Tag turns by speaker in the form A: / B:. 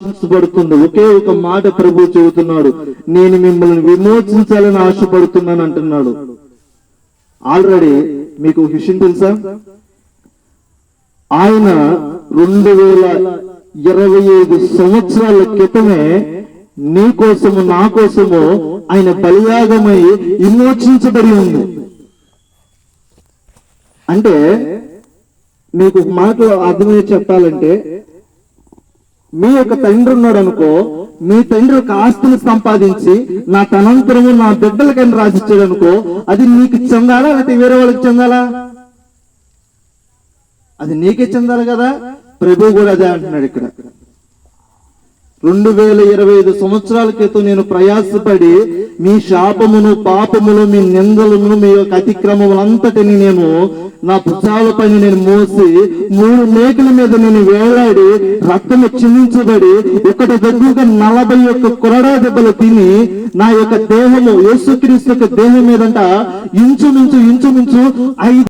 A: ఆశించబడుతుంది ఒకే ఒక మాట ప్రభు చెబుతున్నాడు. నేను మిమ్మల్ని విమోచించాలని ఆశపడుతున్నాను అంటున్నాడు. ఆల్రెడీ మీకు ఒక విషయం తెలుసా? ఆయన రెండు వేల ఇరవై ఐదు సంవత్సరాల క్రితమే నీ కోసము నా కోసము ఆయన బలియాగమై విమోచించబడి ఉంది. అంటే మీకు మాట అర్థమయ్యే చెప్పాలంటే మీ యొక్క తండ్రి ఉన్నాడు అనుకో మీ తండ్రి ఒక ఆస్తిని సంపాదించి నా తనంతరము నా బిడ్డలకని రాసిచ్చాడు అనుకో అది నీకు చెందాలా లేకపోతే వేరే వాళ్ళకి చెందాలా? అది నీకే చెందాలి కదా? ప్రభు కూడా అదే అంటున్నాడు ఇక్కడ. రెండు వేల ఇరవై ఐదు సంవత్సరాల క్రితం నేను ప్రయాసపడి మీ శాపమును పాపములు మీ నిందలను మీ యొక్క అతిక్రమములంతటిని నేను నా భుజాలపైన నేను మోసి మూడు మేకల మీద నేను వేలాడి రక్తము చిందించబడి ఒకటి దగ్గరగా నలభై యొక్క కొరడా దెబ్బలు తిని నా యొక్క దేహము యేసుక్రీస్తు యొక్క దేహం మీదంట ఇంచుమించు ఇంచుమించు ఐదు